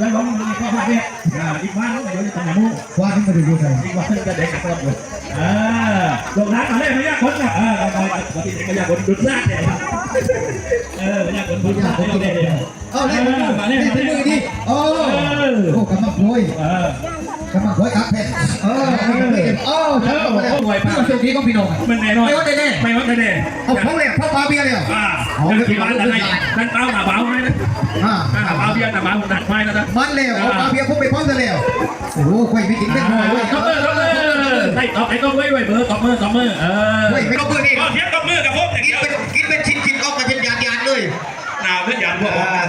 ยังลงมีข้อพลาเนี่ยอ่าอีกวันนึงเดี๋ยวจะทำอย่างนู้นว่าที่มาดูดูใส่อีกวันจะเด็กกับตัวเลยอ่า ลงร้านมาเลยไม่ยาคนนะเออเอาไปติไม่ยากคนดุดลาดเนี่ยเออไม่ยากคนดุดลาดเนี่ยเนี่ยเนี่ยเอาเลยมาเล่นี่ยมาเนี่ยดิโอ้โอ้กำมังโวยเออกำมังโวยครับเพชรเออโอ้ฉันบอกแล้วพี่มาโชคดีก็พี่น้องมันแน่นอนไม่ว่าแน่ไม่ว่าแน่ๆเอาเขาเลยเขาปาเบียร์เลยอ่าที่ร้านอะไรนั่นเป้าหน้าเป้าให้นะอ่าหนาเป้าเบียหน้าเป้าหนักไม้นะนะมันแล้วเอาปาเบียร์พวกไปพร้อมกันแล้วโอ้โหคุยไม่ถึงตเล็กน้อยเว้ย บมือตบมือไอ้ตบไอ้ตบมือไว้เบอร์ตบมือตบมือเออเฮ้ยไม่ต้องมือนี่ก็เทียบตบมือกับพวกอย่างกินี้นเป็นกินเป็นชิ้นชิ้นออกมาเป็นยานยานเลยหนาวเพื่อนยานพวกผมนะ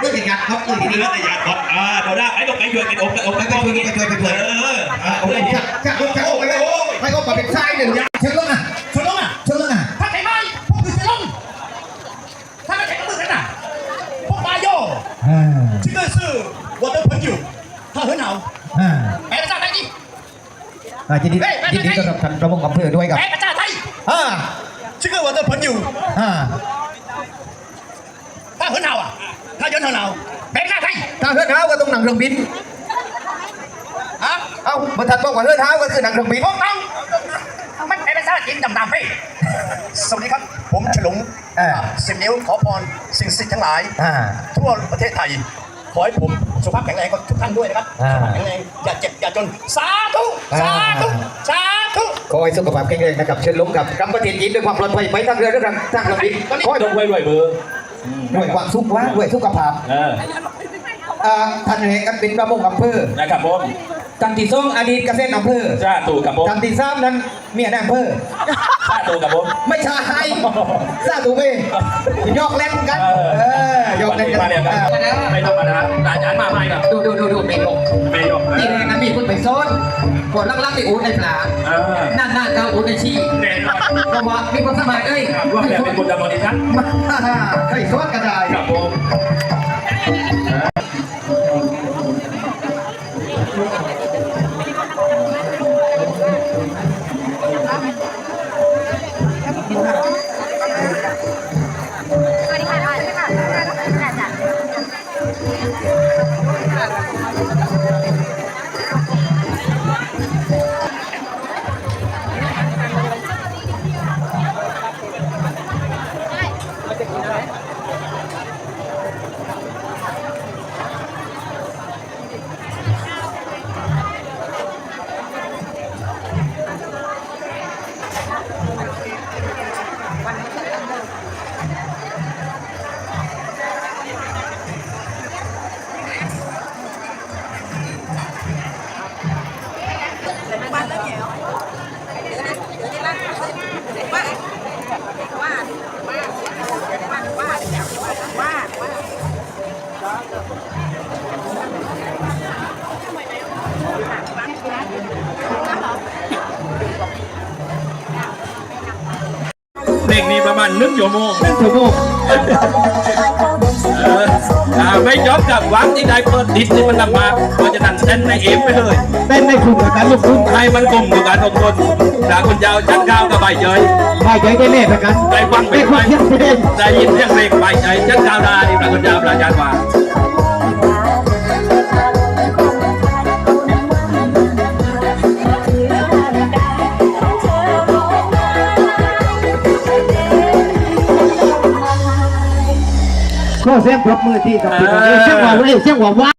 เรื่องยานครับเรื่องเนื้นี้อแต่ยานพอดอ่าเดี๋ยวได้ไอ้ตบไอ้ยวนเป็นอกเป็นอกไปเป็นไปอกช่วยไปช่วยไปช่วยเอออ่าโอเคจักจักรถจักรไปเลยไปก็มาเป็นทรายหนึ่งเชิญลงอะ อ่ายินดียินด็ต้อนรับท่ประมงอำเภอด้วยครับประชาไทยอ่าชื่อว่าต้นพันอยู่อ่าถ้าเฮือนเฮาอะถ้าเฮือนเฮาเป็นประชาไทยถ้าเฮือนเฮาก็ต้องหนังเครื่องบินฮะเอ้าบรรทัดบอกว่าเฮือนเฮาก็คือหนังเครื่องบินต้องต้องมันเป็นภาษาจีนดำดำพี่สวัสดีครับ ผมฉลุงสิบนิ้วขอพรสิ่งศักดิ์สิทธิ์ทั้งหลาย ทั่วประเทศไทย อให้ผมสุขภาพแข็งแรงก็ทุกท่านด้วยนะครับอ่า สุขภาพแข็งแรงอย่าเจ็บอย่าจนสาธุสาธุสาธุ ขอให้สุขภาพแข็งแรงนะครับเชิญลงกับกำประเทศจีนด้วยความปลอดภัยไปทางเรือและทางทางเครื่องบินขอให้ตบไว้ไว้เบอร์ด้วยความสุขว่าด้วยสุขภาพ เออ อ่าท่านเองกันเป็นประมงอำเภอนะครับผมท่านที่สองอดีตเกษตรอำเภอจ้าตู่กับผมท่านที่สามนั้นเมียในอำเภอจ้าตู่กับผมไม่ใช่ซาตูเมยอกเล่นกันเออยอกเล่นกันมาเดียวกันไม่ธรรมดาอาจารย์มาใหม่กับดูดูดูดูเป็นลงไม่ยอมนี่เองนะมีคนไปซ้อนกดลักๆในอูในปลาเออนั่นนั่นเขาอูในชีแน่นอนก็ว่ามีคนสมัยเอ้ยร่วมแบบเป็นบุญดำรงดิฉันให้ซ้อนก็ได้กับผม 그렇다. นี้ประมาณหนึ่งชั่วโมงเป็นชั่วโมงเอออ่าไม่จบกับวังที่ได้เปิดดิสนี่มันลำบากเพราะฉะนั้นเต้นในเอฟไปเลยเต้นในกลุ่มกับการลงทุนให้มันกลมกับการลงทุนดาคุณยาวจัดก้าวกับใบเจยได้ใจได้เล่ประกันได้ฟังไปได้ไปฟังเสียงเพลงได้ยินเสียงเพลงใบเจยจัดก้าวได้ดาคุณยาวประจานว่า ก็เสียงปรบมือที่กับพี่น้องเสียงหว่าเว้ยเสียงหว่า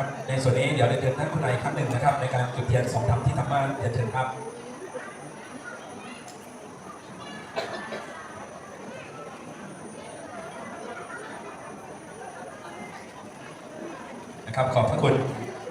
ว้าครับ ในส่วนนี้เดี๋ยวเรียนเชิญท่านคุณนายครั้งหนึ่งนะครับ ในการจุดเทียนสองธรรมที่ทำบ้านเรียนเชิญครับนะครับขอบพระคุณ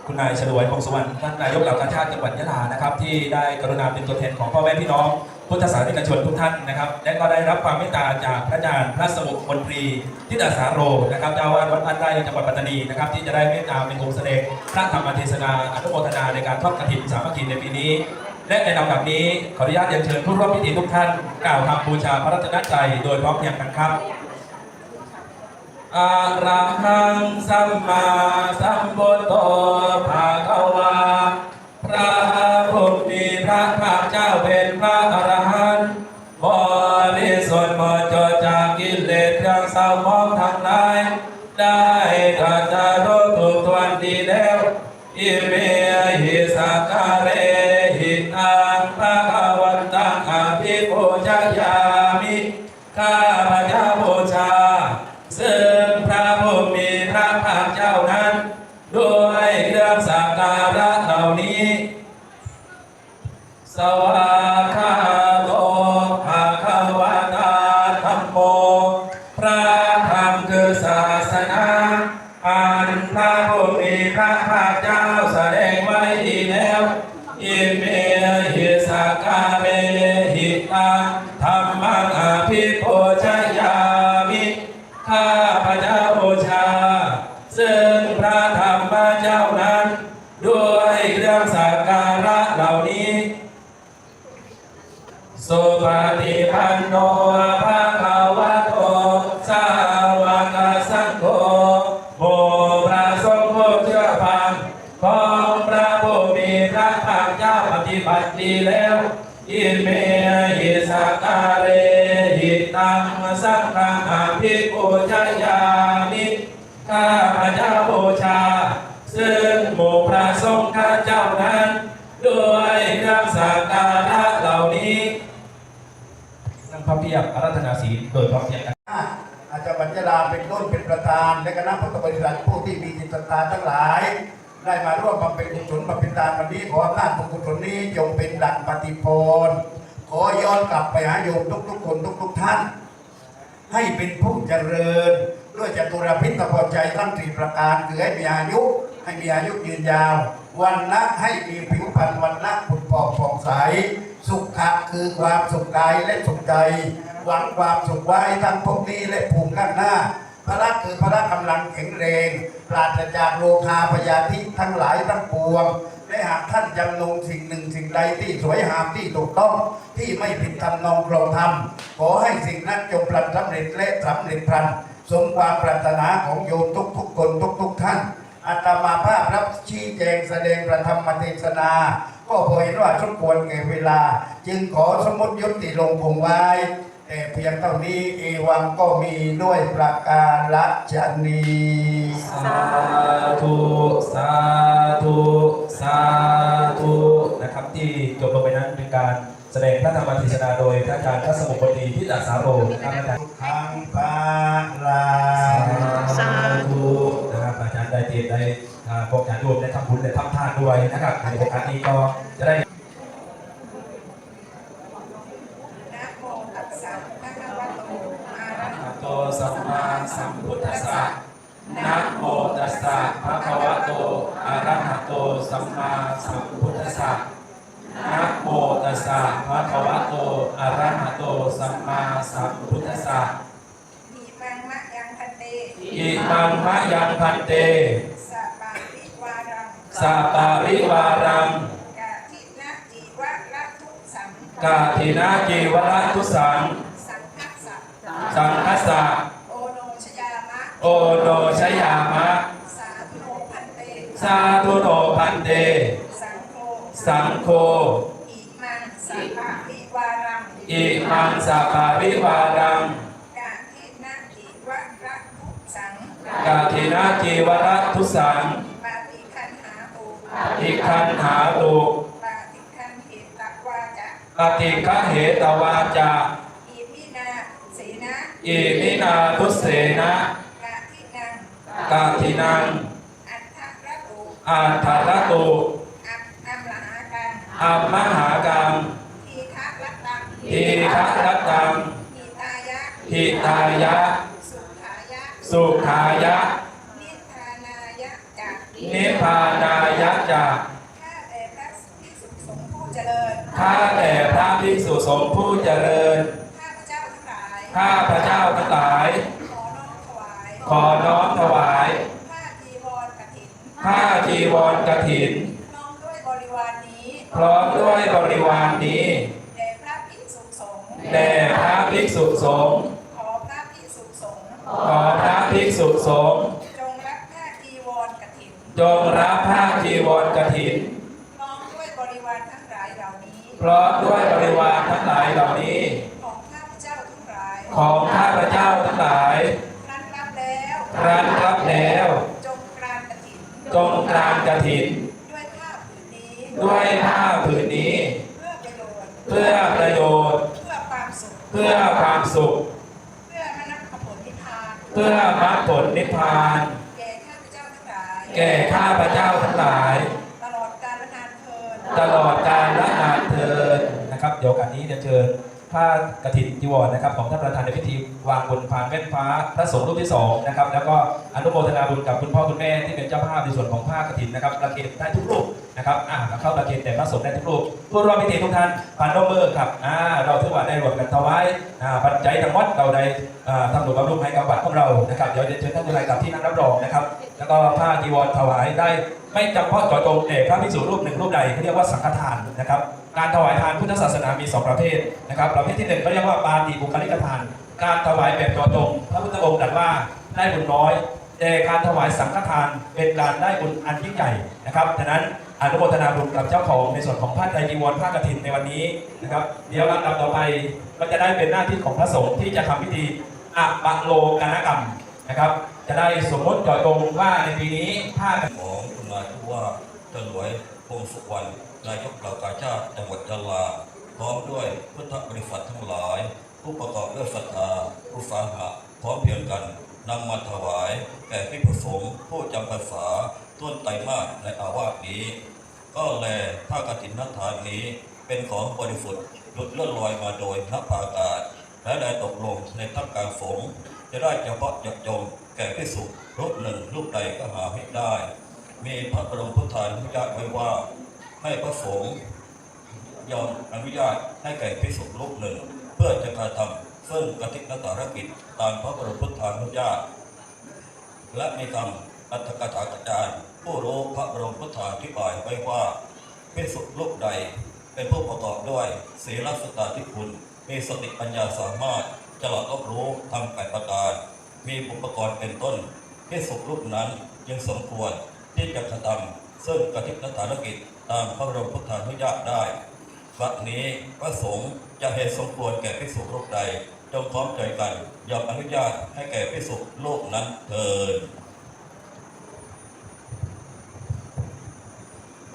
คุณนายฉลวยพงศวรรณท่านนายกเหล่ากาชาติจังหวัดยะลานะครับ ที่ได้กรุณาเป็นตัวแทนของพ่อแม่พี่น้อง พุทธศาสนิกชนทุกท่านนะครับ และก็ได้รับความเมตตาจากพระอาจารย์พระสมุทรมนตรีทิดาสาโรนะครับเจ้าอาวาสวัดบ้านไร่จังหวัดปัตตานีนะครับ ที่จะได้เมตตาเป็นองค์แสดงพระธรรมเทศนาอนุโมทนาในการทอดกฐินสามัคคีในปีนี้ และในลำดับนี้ขออนุญาตเรียนเชิญผู้ร่วมพิธีทุกท่านกล่าวคำบูชาพระรัตนตรัยโดยพร้อมเพรียงกันครับอะระหังสัมมาสัมพุทโธภาคะวาพระ พระภาคเจ้าเป็นพระอรหันต์บริสุทธิ์หมดจดจากกิเลสเครื่องเศร้าหมองทั้งหลาย ได้ตรัสรู้ถูกทวนดีแล้วอิเมหิสักการะ สังฆังอภิปูชยามิข้าพระเจ้าบูชา ซึ่งหมู่พระสงฆ์ข้าเจ้านั้น ด้วยเครื่องสักการะเหล่านี้นั่งพระเพียบอารัธนาศีลโดยพร้อมเพียงกันอาจารย์บัญญาลาเป็นต้นเป็นประธาน และคณะพุทธบริษัทผู้ที่มีจิตศรัทธาทั้งหลาย ได้มาร่วมบำเพ็ญกุศลบำเพ็ญทานวันนี้ขออำนาจบุญกุศลนี้จงเป็นหลักปฏิพลขอย้อนกลับไปหาโยมทุกๆคนทุกๆท่าน ให้เป็นผู้เจริญด้วยจตุรพิษพอใจทั้งสี่ประการคือให้มีอายุ ให้มีอายุยืนยาว วันละให้มีผิวพรรณวันละผุดผ่องผ่องใส สุขะคือความสุขกายและสุขใจ หวังความสุขไว้ทั้งพนี้และภูมิข้างหน้าพระคือพระกำลังแข็งแรงปราศจากโลคาพยาธิทั้งหลายทั้งปวงและหากท่านจำลงสิ่งหนึ่ง ใดที่สวยงามที่ถูกต้องที่ไม่ผิดธรรมนองครองธรรมขอให้สิ่งนั้นจงพลันสำเร็จและสำเร็จพลันสมความปรารถนาของโยมทุกๆคนทุกๆท่านอาตมาภาพรับชี้แจงแสดงประธรรมเทศนา ก็พอเห็นว่าสมควรแก่เวลา จึงขอสมมติยุติลงคงไว้ แต่เพียงเท่านี้เอวังก็มีด้วยประการฉนีสาธุ สาธุ สาธุ การแสดงพระธรรมเทศนาโดยพระอาจารย์พระสมุทรบดีพิจารสาโรนะครับอาจารย์ทางปาลาสาธุนะครับอาจารย์ได้เตรียมได้อ่าพวกอาจารยมได้ทำบุญได้ทำทานด้วยนะครับในโอกาสนี้ก็จะได้ สัมพุทธัสสะหิมังมะยังพันเตอิมังมะยังพันเตสัปปะริวารังสาปาริวารังกะทินะจีวะละทุสังกาทินาจีวรทุสังสังคัสสะสังคัสสะโอโนชยามะโอโนชยามะสาธุโนพันเตสาธุโนพันเต สังโฆสังโฆอิมังสัปปะริ วารังอิมังสาปาริวารังกะทินะจีวะละทุสังกาทินาจีวรทุสังปาติคันหาตุอิคันหาตุปาติคันเหตวาจะปฏิฆะเหตวาจาอิมินาเสนะอิมินาทุเสนะกะทินังกาทินังอัฏฐระตุอาทารตุอัมอัมลหากันอัมมหากังทีฆะรัต ตังทีฆะรัตตังหิตายะหิตายะ สุขายะสุขายะนิพพานายะจักนิพพานายะจาข้าแต่พระภิกษุสงฆ์ผู้เจริญข้าแต่พระภิกษุสงฆ์ผู้เจริญ ข้าพระเจ้าทั้งหลายข้าพระเจ้าทั้งหลายขอน้อมถวายขอน้อมถวายผ้าจีวรกฐินผ้าจีวรกฐินน้อมด้วยบริวารนี้พร้อมด้วยบริวารนี้ แด่พระภิกษุสงฆ์ขอพระภิกษุสงฆ์ขอพระภิกษุสงฆ์จงรับผ้าจีวรกฐินจงรับผ้าจีวรกฐินน้อมด้วยบริวารทั้งหลายเหล่านี้พร้อมด้วยบริวารทั้งหลายเหล่านี้ ของข้าพเจ้าทั้งหลายของข้าพเจ้าทั้งหลายครั้นรับแล้วครั้นรับแล้วจงกรานกฐินจงกรานกฐิน ด้วยผ้าผืนนี้ด้วยผ้าผืนนี้ เพื่อประโยชน์เพื่อประโยชน์ เพื่อความสุขเพื่อความสุข เพื่อมนักผลนิพพานเพื่อมรรคผลนิพพาน แก่ข้าพเจ้าทั้งหลายแก่ข้าพเจ้าทั้งหลาย ตลอดกาลนานเทินตลอดกาลและนานเทินนะครับเดี๋ยวกันนี้เดี๋ยวเชิญผ้ากฐินจีวรนะครับของท่านประธานในพิธีวางบนพานแว่นฟ้าพระสงฆ์รูปที่สองนะครับแล้วก็อนุโมทนาบุญกับคุณพ่อคุณแม่ที่เป็นเจ้าภาพในส่วนของผ้ากฐินนะครับประเคนได้ทุกรูป นะครับอ่าเข้าประเคนแต่พระสงฆ์ได้ทุกรูปผู้ร่วมพิธีทุกท่านผ่านโนมือครับอ่าเราถือว่าได้รวมกันถวายอ่าปัจจัยทั้งหมดเราได้อ่าทำบุญบำรุงให้กับวัดของเรานะครับเดี๋ยวเชิญท่านผู้ใดกับที่นั่งรับรองนะครับ แล้วก็ผ้าจีวรถวายได้ไม่จำเพาะเจาะจงแต่พระภิกษุรูปหนึ่งรูปใดเขาเรียกว่าสังฆทานนะครับการถวายทานพุทธศาสนามีสองประเภทนะครับประเภทที่หนึ่งเขาเรียกว่าปาฏิบุคลิกทาน การถวายแบบเจาะจงพระพุทธองค์ตรัสว่าได้บุญน้อย แต่การถวายสังฆทานเป็นการได้บุญอันยิ่งใหญ่นะครับฉะนั้นอนุโมทนาบุญกับเจ้าของในส่วนของผ้าไตรจีวรผ้ากฐินในวันนี้นะครับ เดี๋ยวลำดับต่อไปก็จะได้เป็นหน้าที่ของพระสงฆ์ที่จะทำพิธีอะปะโลกนกรรมนะครับ จะได้สมมติเจาะจงว่าในปีนี้ผ้าของคุณนายผู้ว่าจันหลวยพงสุวรรณนายกเหล่ากาชาติจังหวัดยะลาพร้อมด้วยพุทธบริษัททั้งหลาย ผู้ประกอบด้วยศรัทธาผู้สาหะพร้อมเพียงกัน นำมาถวายแก่พิพสงฆ์ผู้จำพรรษาต้นไตรมาสในอาวาสนี้ ก็แลผ้ากฐินนัทานนี้เป็นของบริสุทธิ์หลุดเลื่อนลอยมาโดยนักปากาศและได้ตกลงในทัพกลารสงฆ์จะได้เฉพาะจาะจงแก่พิสุรูปหนึ่งรูปใดก็หาไม่ได้ มีพระบรมพุทธานุญาตไว้ว่า ให้พระสงฆ์ยอมอนุญาตให้แก่พิสุรูปหนึ่ง เพื่อจะกระทำ ซึ่งกติกนตารกิจตามพระบรมพุทธานุญาตและมีคำอัตถกถาจารย์ผู้รู้พระบรมพุทธาธิบายไว้ว่าพิสุรูปใดเป็นผู้ประกอบด้วยศีลสตาธิคุณ มีสติปัญญาสามารถจะหลอดรอบรู้ทำแปดประการ มีอุปกรณ์เป็นต้นพิสุรูปนั้นยังสมควรที่จะกระทำซึ่งกติกนตารกิจตามพระบรมพุทธานุญาตได้วัดนี้พระสงฆ์จะเหตุสมควรแก่พิสุรูปใด จงพร้อมใจกันยอมอนุญาตให้แก่พิสุโลกนั้นเถิด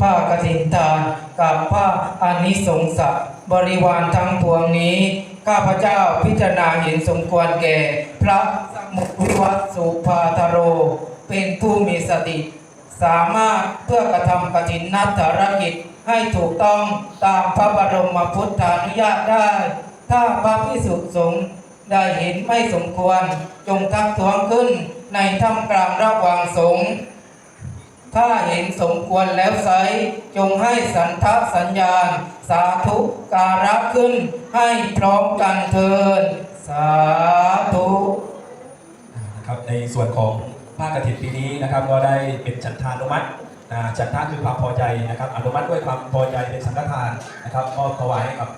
ผ้ากฐินทานกับผ้าอานิสงสะบริวารทั้งปวงนี้ ข้าพเจ้าพิจารณาเห็นสมควรแก่ พระสมุวิวัตสุภาทโร เป็นผู้มีสติ สามารถเพื่อกระทำกฐินนัตถารกิจให้ถูกต้องตามพระบรมพุทธานุญาตได้ ถ้าพระพิสุสงฆ์ได้เห็นไม่สมควรจงทักท้วงขึ้นในท่ามกลางระหว่างสงฆ์ถ้าเห็นสมควรแล้วไซจงให้สันทัสัญญาณ สาธุการะขึ้นให้พร้อมกันเทินสาธุนะครับในส่วนของภาคกฐินปีนี้นะครับก็ได้เป็นฉันทานุมัติฉันทาคือความพอใจนะครับอนุมัติด้วยความพอใจเป็นสังฆทานนะครับก็ถวายให้กับ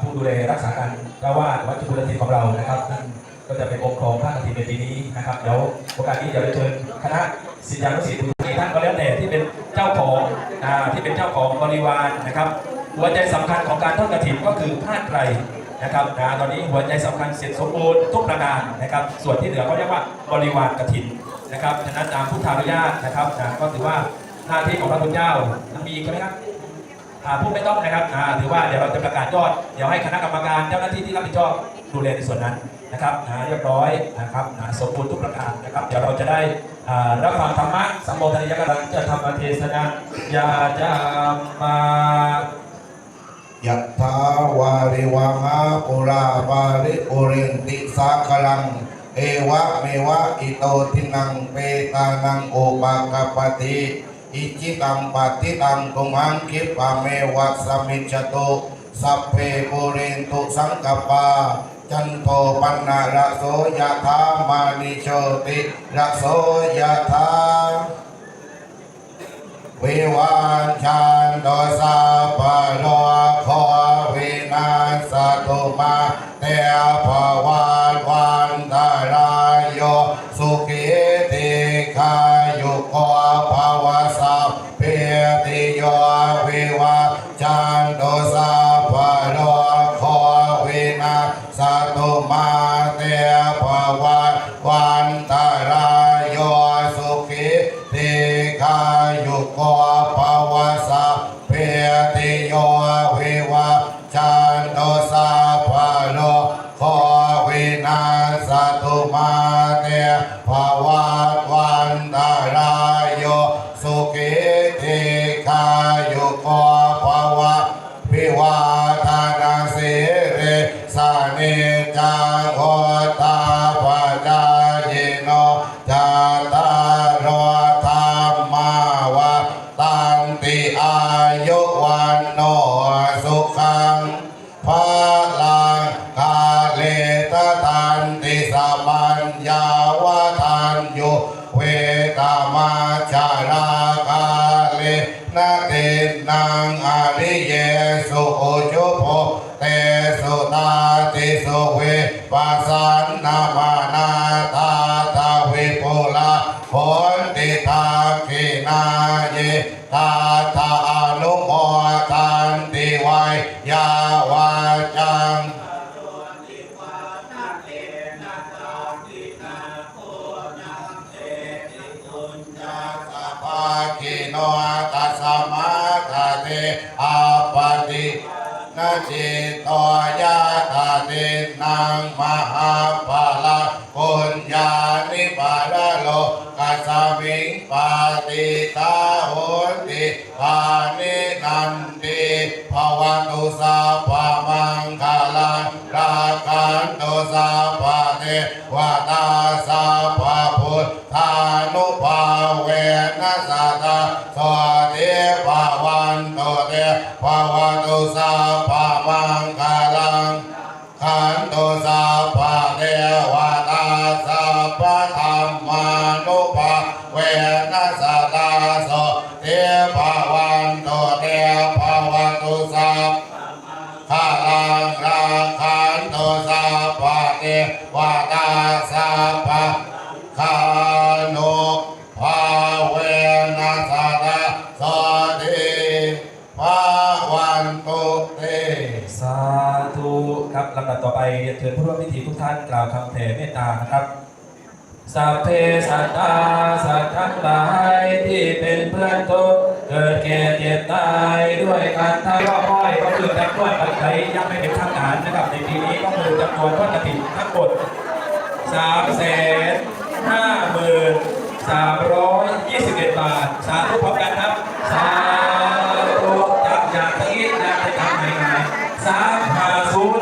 ผู้ดูแลรักษาการเจ้าวาดวัดจุฬาทิของเรานะครับซึ่งก็จะเป็นองค์ครองภาคกฐินในปีนี้นะครับเดี๋ยวโอกาสนี้เดี๋ยวเราเชิญคณะศิษยานุศิษย์ทุกท่านก็แล้วแต่ที่เป็นเจ้าของที่เป็นเจ้าของบริวารนะครับ หัวใจสำคัญของการทอดกฐินก็คือผ้าไตรนะครับนะตอนนี้หัวใจสำคัญเสร็จสมบูรณ์ทุกประการนะครับ ส่วนที่เหลือเขาเรียกว่าบริวารกฐินนะครับฉะนั้นตามพุทธานุญาตนะครับก็ถือว่าหน้าที่ของพระพุทธเจ้ามีอีกไหมครับ ผู้ไม่ต้องนะครับถือว่าเดี๋ยวเราจะประกาศยอด เดี๋ยวให้คณะกรรมการเจ้าหน้าที่ที่รับผิดชอบดูแลในส่วนนั้นนะครับเรียบร้อยนะครับสมบูรณ์ทุกประการนะครับ เดี๋ยวเราจะได้รับฟังธรรมะสัมโมทนิยกำลังจะทำอเทศนายาจามายัตถาวาริวหาปุราปาริปุเรนติสาคลัง เอวะเมวะอิโตทินังเปตานังโอปากปติ อิจิตังปฏิตังตุมังคิปะเมวะสมิจตุสัพเพปุเรนตุสังกปาจันโทปันนาระโสยะธามานิโชติระโสยะธาวิวันชันโดสาปะโลโควินาสตุมาเตภวันวันตารา วั ภาวันตุเตภาวันตุสาภามังคา เรียนเชิญผู้ร่วมพิธีทุกท่านกล่าวคำแผ่เมตตานะครับสัพเพสัตตาสัตว์ทั้งหลายที่เป็นเพื่อนทุกเกิดแก่เจ็บตายด้วยกันทั้งรอบร้อยก็คือจำนวนปัจจัยยังไม่เป็นทางการนะครับ ในปีนี้ก็คือจำนวนวัตถุทั้งหมดสามแสนห้าหมื่นสามร้อยยี่สิบเอ็ดบาท สาธุพร้อมกันครับ สาธุจากอยากที่อยากจะทำยังสามห้าศูนย์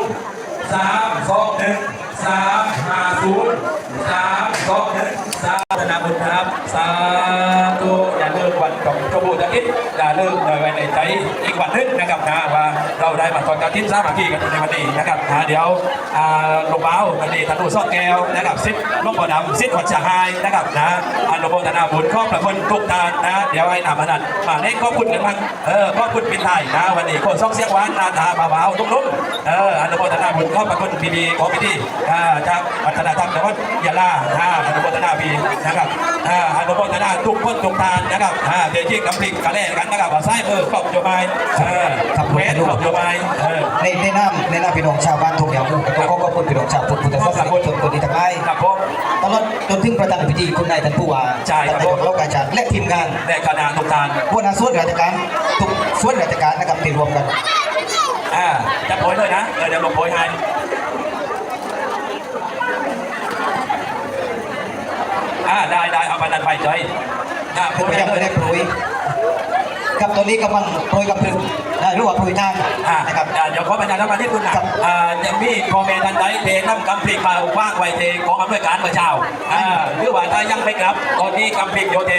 สามสองหนึ่งสามห้าศูนย์สามสองหนึ่งสามธุนาบุญครับ สาธุอย่าลืมวันของเจ้าบุญอิษอย่าลืมเลยไว้ในใจอีกวันหนึงนะครับนะว่าเราได้มาทอดกระถิ่นสามัคคีกันในวันนี้นะครับนะเดี๋ยวหลวงเบาวันนี้ท่านผู้ซ่อนแก้วนะครับซิดลวงพ่อดำซิดขวัญชาหายนะครับนะอันหลวงพ่อธนาบุญครอบพระคนทุกทานนะเดี๋ยวให้นำมานันมาเล่นขอบคุณกันบ้างเออขอบคุณปินไทยนะวันนี้คนซองเสียงหวานนาตาเบาๆตุ้มๆเอออันหลวงพ่อธนาบุญครอบพระคนพีดีของพิธีอ่าจากวัฒนธรรมจังหวัดยะลาอ่าอันหลวงพ่อธนาพีนะครับอ่าอันหลวงพ่อธนาทุกคนทุกทานนะครับอ่าเดี๋ยวที่กำพริกกระแลกันนะครับว่าไส้เออครอบโยบายเออครับแหวนครอบโยบายเออในในน้ำในน้ำพี่น้องชาวบ้านทุกอย่างก็ขอบคุณพี่น้องชาวพุทธพุทธศาสนิกชนคนดีทั้งหลายครับผมตลอดจนถึงประธานพิธีคุณนายท่านผู้ว่าใช่ครับท่านนายกเล่าการจัดและทีมงานและคณะทุกทานหัวหน้าส่วนราชการทุกส่วนราชการนะครับที่รวมกันอ่าจะโปรยเลยนะเออเดี๋ยวลงโปรยให้ อ่าได้ได้เอาไปดันไปใจอ่าโปรผมยยังเลไม่ยได้โปรยครับตอนนี้กำลังโปรยกับพลึงนะหรือว่าโปรยทางอ่านะครับอ่าเดี๋ยวขอประชาสัมพันธ์นิดนึงนะครับอ่ายังมีคอมเมนต์ทันใดเทน้ำกำพริกมาว่างไว้เทของอำนวยการเมื่อเช้าอ่าหรือว่าถ้ายังไม่กลับ ตอนนี้กำพริกโยเท